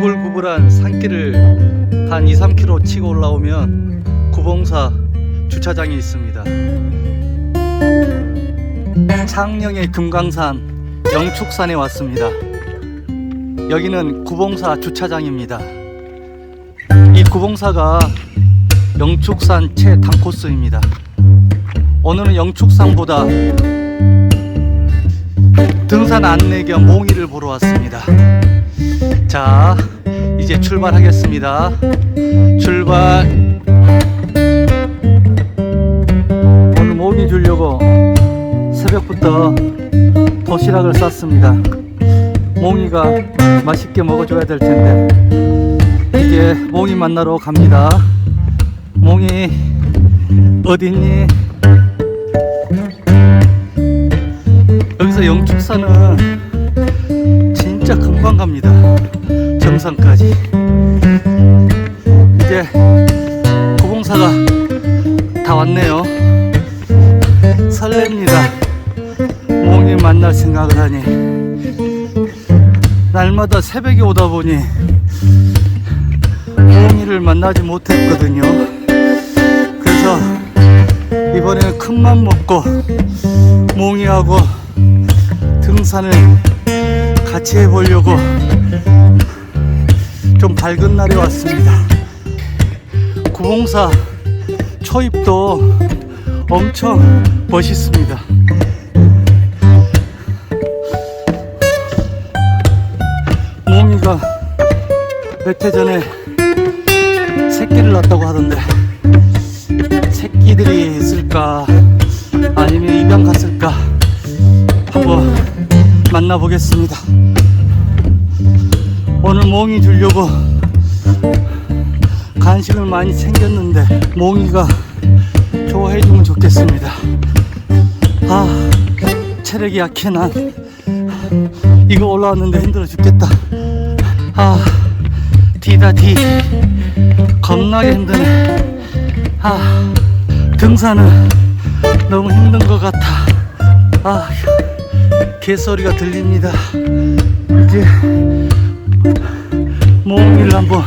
구불구불한 산길을 한 2, 3km 치고 올라오면 구봉사 주차장이 있습니다. 창녕의 금강산 영축산에 왔습니다. 여기는 구봉사 주차장입니다. 이 구봉사가 영축산 최단 코스입니다. 오늘은 영축산보다 등산 안내 겸 몽이를 보러 왔습니다. 자, 이제 출발하겠습니다. 출발. 오늘 몽이 주려고 새벽부터 도시락을 쌌습니다. 몽이가 맛있게 먹어줘야 될 텐데 이제 몽이 만나러 갑니다. 몽이 어딨니? 여기서 영축산은 진짜 금방 갑니다. 정상까지. 이제 구봉사가 다 왔네요. 설렙니다. 몽이 만날 생각을 하니 날마다 새벽에 오다 보니 몽이를 만나지 못했거든요. 그래서 이번에는 큰맘 먹고 몽이하고 등산을 같이 해보려고 좀 밝은 날에 왔습니다. 구봉사 초입도 엄청 멋있습니다. 몽이가 몇 해 전에 새끼를 낳았다고 하던데 새끼들이 있을까 아니면 입양 갔을까 한번 만나보겠습니다. 오늘 몽이 주려고 간식을 많이 챙겼는데 몽이가 좋아해주면 좋겠습니다. 아 체력이 약해 난 이거 올라왔는데 힘들어 죽겠다. 아 디다 디 겁나게 힘드네. 아 등산은 너무 힘든 것 같아. 아 개소리가 들립니다. 이제 몽이를 한번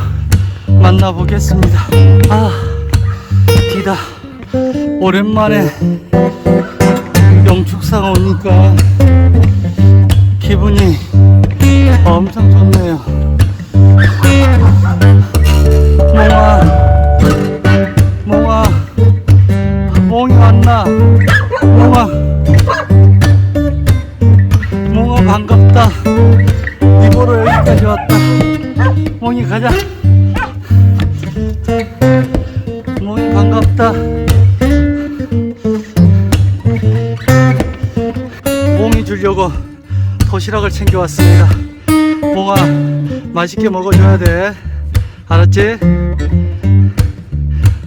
만나보겠습니다. 아 디다 오랜만에 영축산 오니까 기분이 엄청 좋네요. 몽아, 몽아, 몽이 왔나? 몽아, 몽아 반갑다. 이 보러 여기까지 왔다. 몽이 가자. 반갑다. 몽이 주려고 도시락을 챙겨왔습니다. 몽아, 맛있게 먹어줘야 돼. 알았지?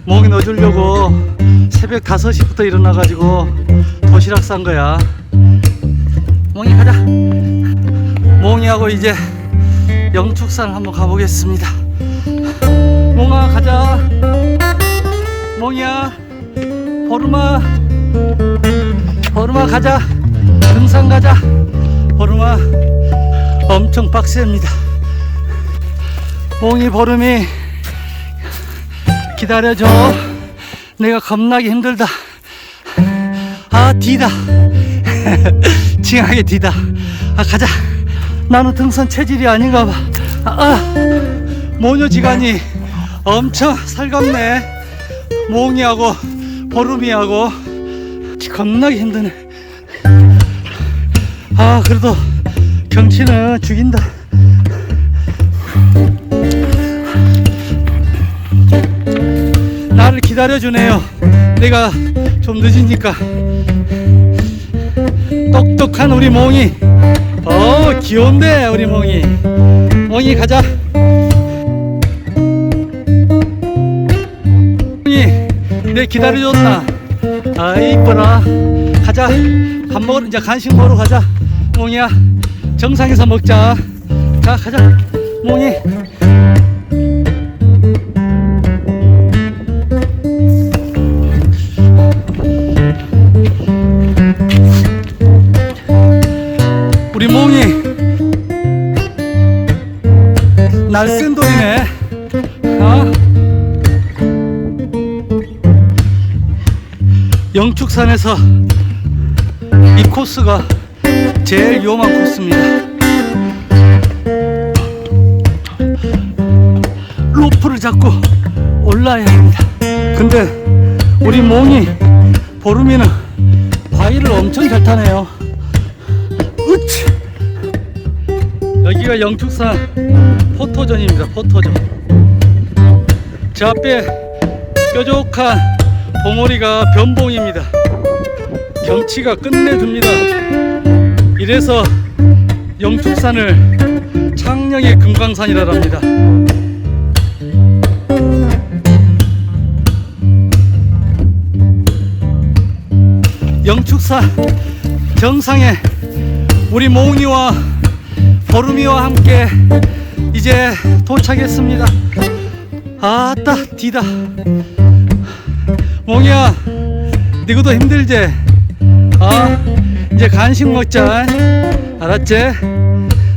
몽이 넣어주려고 새벽 5시부터 일어나가지고 도시락 싼 거야. 몽이 가자. 몽이하고 이제 영축산 한번 가보겠습니다. 몽아 가자. 몽이야. 보름아. 보름아 가자. 등산 가자. 보름아. 엄청 빡셉니다. 몽이 보름이 기다려줘. 내가 겁나게 힘들다. 아, 디다. 징하게 디다. 아, 가자. 나는 등산 체질이 아닌가 봐. 아, 아. 모녀지간이 엄청 살갑네. 몽이하고 보름이하고 겁나게 힘드네. 아, 그래도 경치는 죽인다. 나를 기다려주네요. 내가 좀 늦으니까. 똑똑한 우리 몽이. 어, 귀여운데, 우리 몽이. 몽이 가자. 기다려줬나? 아, 이뻐라. 가자. 밥 먹으러, 이제 간식 먹으러 가자. 몽이야. 정상에서 먹자. 자, 가자. 몽이. 영축산에서 이 코스가 제일 위험한 코스입니다. 로프를 잡고 올라야 합니다. 근데 우리 몽이 보름이는 바위를 엄청 잘 타네요. 으치! 여기가 영축산 포토전입니다. 포토전. 제 앞에 뾰족한 봉오리가 변봉입니다. 경치가 끝내줍니다. 이래서 영축산을 창녕의 금강산이라 합니다. 영축산 정상에 우리 몽이와 보름이와 함께 이제 도착했습니다. 아따 디다. 몽이야, 니구도 힘들지? 아, 이제 간식 먹자. 알았지?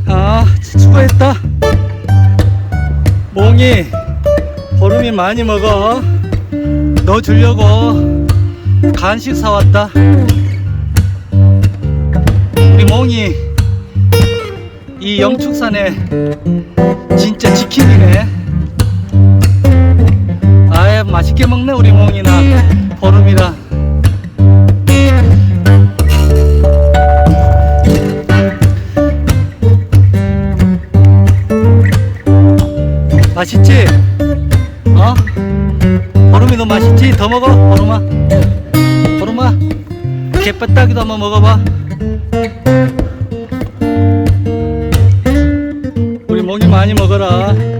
아, 수고했다. 몽이, 보름이 많이 먹어. 너 주려고 간식 사왔다. 우리 몽이 이 영축산에 진짜 지킴이네. 맛있게 먹네 우리 몽이나 보름이나. 맛있지? 어? 보름이 너 맛있지? 더 먹어 보름아. 보름아 개빠따기도 한번 먹어봐. 우리 몽이 많이 먹어라.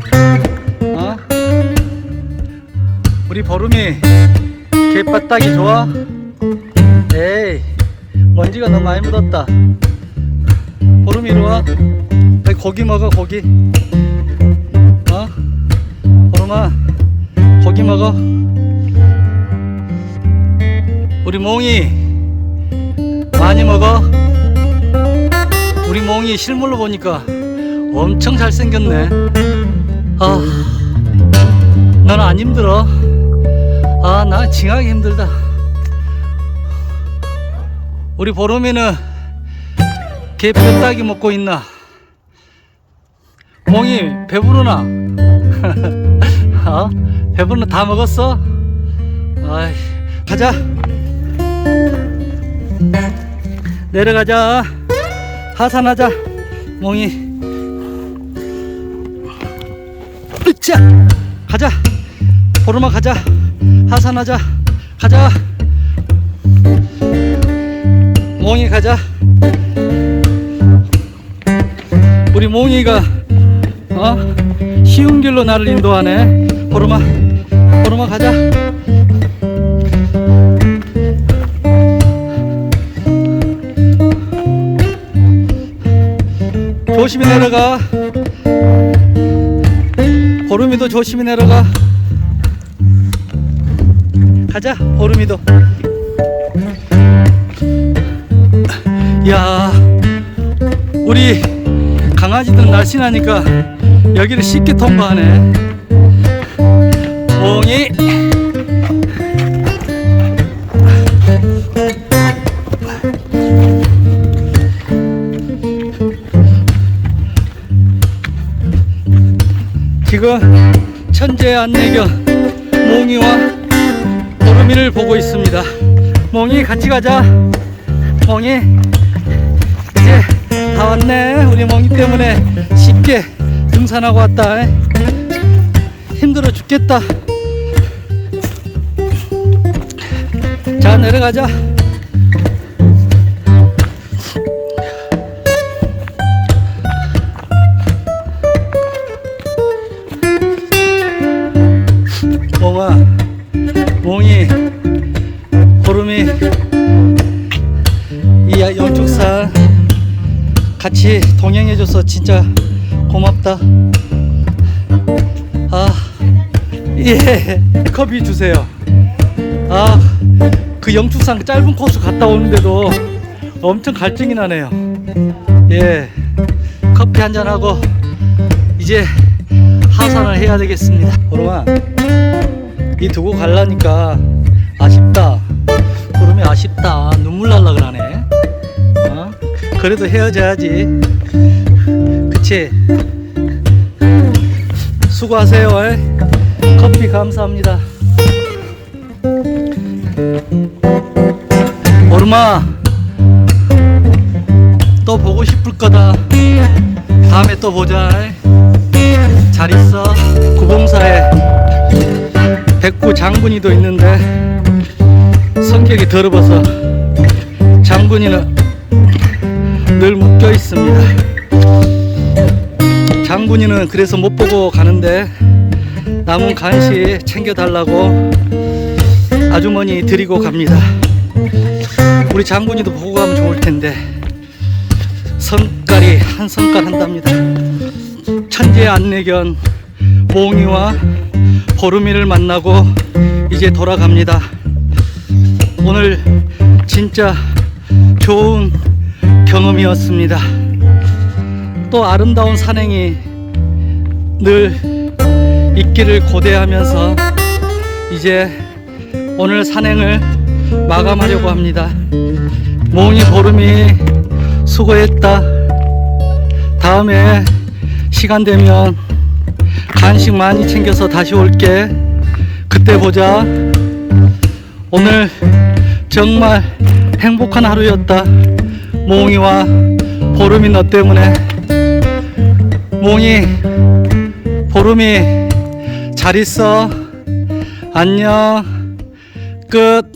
우리 보름이 개빠따기 좋아? 에이 먼지가 너무 많이 묻었다. 보름이 이리 와. 빨리 고기 먹어 고기. 어? 보름아 고기 먹어. 우리 몽이 많이 먹어. 우리 몽이 실물로 보니까 엄청 잘생겼네. 아, 넌 안 힘들어? 아, 나 징하게 힘들다. 우리 보름이는 개 뼈다귀 먹고 있나? 몽이 배부르나? 어? 배부르나 다 먹었어? 아이, 가자. 내려가자. 하산하자. 몽이. 으쌰! 가자. 보름아 가자. 하산하자. 가자. 몽이 가자. 우리 몽이가 어? 쉬운 길로 나를 인도하네. 보름아. 보름아 가자. 조심히 내려가. 보름이도 조심히 내려가. 가자, 보름이도. 야, 우리 강아지들 날씬하니까 여기를 쉽게 통과하네. 몽이. 지금 천재 안내견 몽이와 보름이를 보고 있습니다. 몽이 같이 가자. 몽이 이제 다 왔네. 우리 몽이 때문에 쉽게 등산하고 왔다. 힘들어 죽겠다. 자 내려가자. 같이 동행해줘서 진짜 고맙다. 아, 예, 커피 주세요. 아, 그 영축산 그 짧은 코스 갔다 오는데도 엄청 갈증이 나네요. 예, 커피 한잔 하고 이제 하산을 해야 되겠습니다. 보름아, 이 두고 갈라니까 아쉽다. 보름이 아쉽다. 눈물 날라 그러네. 어? 그래도 헤어져야지. 그치? 수고하세요. 에? 커피 감사합니다. 보름아, 또 보고 싶을 거다. 다음에 또 보자. 잘 있어. 구봉사에 백구 장군이도 있는데 성격이 더러워서 장군이는 늘 묶여 있습니다. 장군이는 그래서 못 보고 가는데 남은 간식 챙겨달라고 아주머니 드리고 갑니다. 우리 장군이도 보고 가면 좋을 텐데 성깔이 한 성깔 한답니다. 천재 안내견 몽이와 보름이를 만나고 이제 돌아갑니다. 오늘 진짜 좋은 경험이었습니다. 또 아름다운 산행이 늘 있기를 고대하면서 이제 오늘 산행을 마감하려고 합니다. 몽이 보름이 수고했다. 다음에 시간 되면 간식 많이 챙겨서 다시 올게. 그때 보자. 오늘 정말 행복한 하루였다. 몽이와 보름이 너 때문에. 몽이, 보름이 잘 있어. 안녕. 끝.